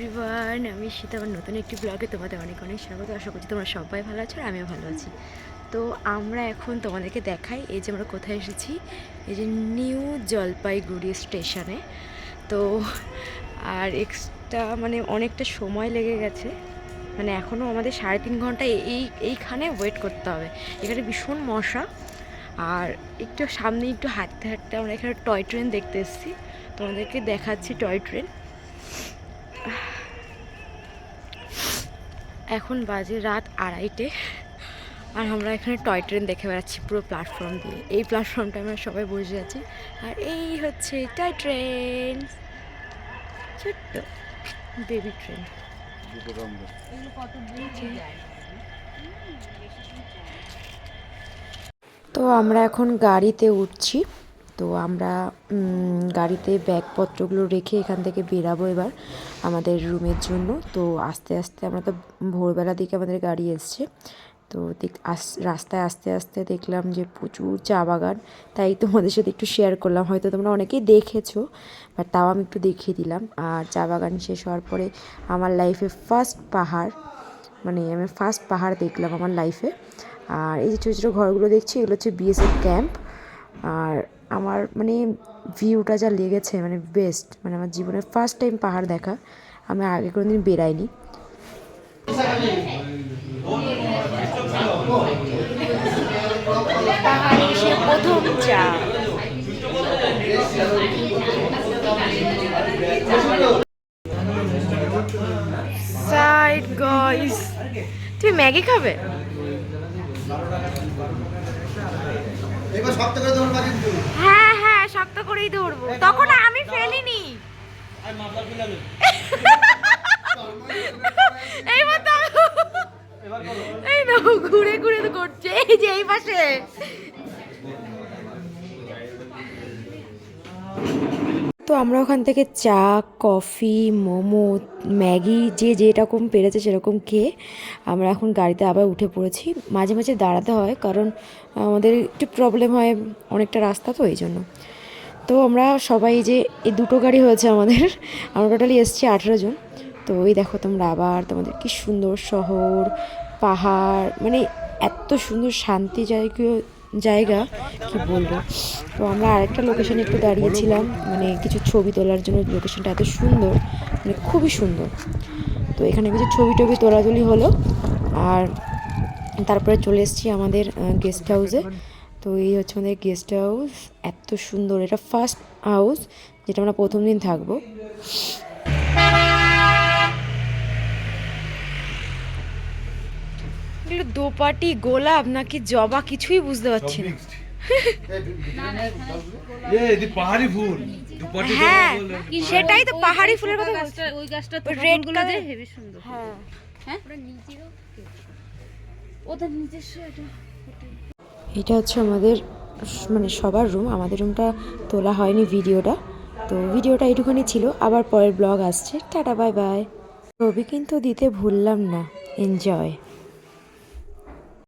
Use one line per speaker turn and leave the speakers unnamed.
Everyone আমি শীত আমার নতুন একটি ব্লগে তোমাদের অনেক অনেক স্বাগত। আশা করছি তোমরা সবাই ভালো আছো আর আমিও ভালো আছি। তো আমরা এখন তোমাদেরকে দেখাই এই যে আমরা কোথায় এসেছি। এই যে নিউ জলপাইগুড়ি স্টেশনে। তো আর এক্সট্রা মানে অনেকটা সময় লেগে গেছে। মানে এখনও আমাদের সাড়ে তিন ঘণ্টা এই এইখানে ওয়েট করতে হবে। এখানে ভীষণ মশা। আর একটু সামনে একটু হাঁটতে হাঁটতে আমরা এখানে টয় ট্রেন দেখতে এসেছি। তোমাদেরকে দেখাচ্ছি টয় ট্রেন এখন বাজে রাত আড়াইটে আর আমরা এখানে টয় ট্রেন দেখে বেড়াচ্ছি পুরো প্ল্যাটফর্ম দিয়ে। এই প্ল্যাটফর্মটা আমরা সবাই বসে আছি। আর এই হচ্ছে টয় ট্রেন। ছোট্ট বেবি ট্রেন তো আমরা এখন গাড়িতে উঠছি। তো আমরা গাড়িতে ব্যাগপত্রগুলো রেখে এখান থেকে বেরাবো এবার আমাদের রুমের জন্য। তো আস্তে আস্তে আমরা তো ভোরবেলা দিকে আমাদের গাড়ি এসছে। তো দেখ রাস্তায় আস্তে আস্তে দেখলাম যে প্রচুর চা বাগান। তাই তোমাদের সাথে একটু শেয়ার করলাম। হয়তো তোমরা অনেকেই দেখেছ বাট তাও আমি একটু দেখিয়ে দিলাম। আর চা বাগান শেষ হওয়ার পরে আমার লাইফে ফার্স্ট পাহাড় মানে আমি ফার্স্ট পাহাড় দেখলাম আমার লাইফে আর এই যে ছোটো ছোটো ঘরগুলো দেখছি, এগুলো হচ্ছে বিএসএফ ক্যাম্প আমার মানে ভিউটা যা লেগেছে মানে বেস্ট মানে আমার জীবনের ফার্স্ট টাইম পাহাড় দেখা আমি আগে কোনো দিন বেরাইনি পাহাড়ে এসে প্রথম চা সাইড গাইস তুমি ম্যাগি খাবে হ্যাঁ শক্ত করেই ধরবো। তখন আমি ফেলিনি। এইবার তো এই না ঘুরে ঘুরে করছে। এই যে এই পাশে। তো আমরা ওখান থেকে চা কফি মোমো ম্যাগি যে যেরকম পেরেছে সেরকম খেয়ে আমরা এখন গাড়িতে আবার উঠে পড়েছি। মাঝে মাঝে দাঁড়াতে হয় কারণ আমাদের একটু প্রবলেম হয় অনেকটা রাস্তা তো এই জন্য। তো আমরা সবাই যে এই দুটো গাড়ি হয়েছে আমাদের, আমরা টোটালি এসেছি আঠেরো জন। তো ওই দেখো তোমরা আবার তোমাদের কি সুন্দর শহর, পাহাড় মানে এত সুন্দর শান্তি জায়গা জায়গা, কি বলব? তো আমরা আরেকটা লোকেশনে একটু দাঁড়িয়েছিলাম মানে কিছু ছবি তোলার জন্য লোকেশনটা এত সুন্দর মানে খুবই সুন্দর। তো এখানে কিছু ছবি টবি তোলাতুলি হলো, আর তারপরে চলে এসেছি আমাদের গেস্ট হাউসে তো এই হচ্ছে আমাদের গেস্ট হাউস এত সুন্দর। এটা ফার্স্ট হাউস যেটা আমরা প্রথম দিন থাকব। এগুলো দোপাটি গোলাপ নাকি জবা কিছুই বুঝতে পারছি না।
পাহাড়ি ফুল।
হ্যাঁ সেটাই তো পাহাড়ি ফুলের কথা
ওই গাছটা হেভি সুন্দর।
হ্যাঁ।
হ্যাঁ ওদের নিজস্ব এটা
এটা হচ্ছে আমাদের মানে সবার রুম আমাদের রুমটা তোলা হয়নি ভিডিওটা। তো ভিডিওটা এটুখানি ছিল, আবার পরের ব্লগ আসছে। টাটা বাই বাই ছবি কিন্তু দিতে ভুললাম না। এনজয়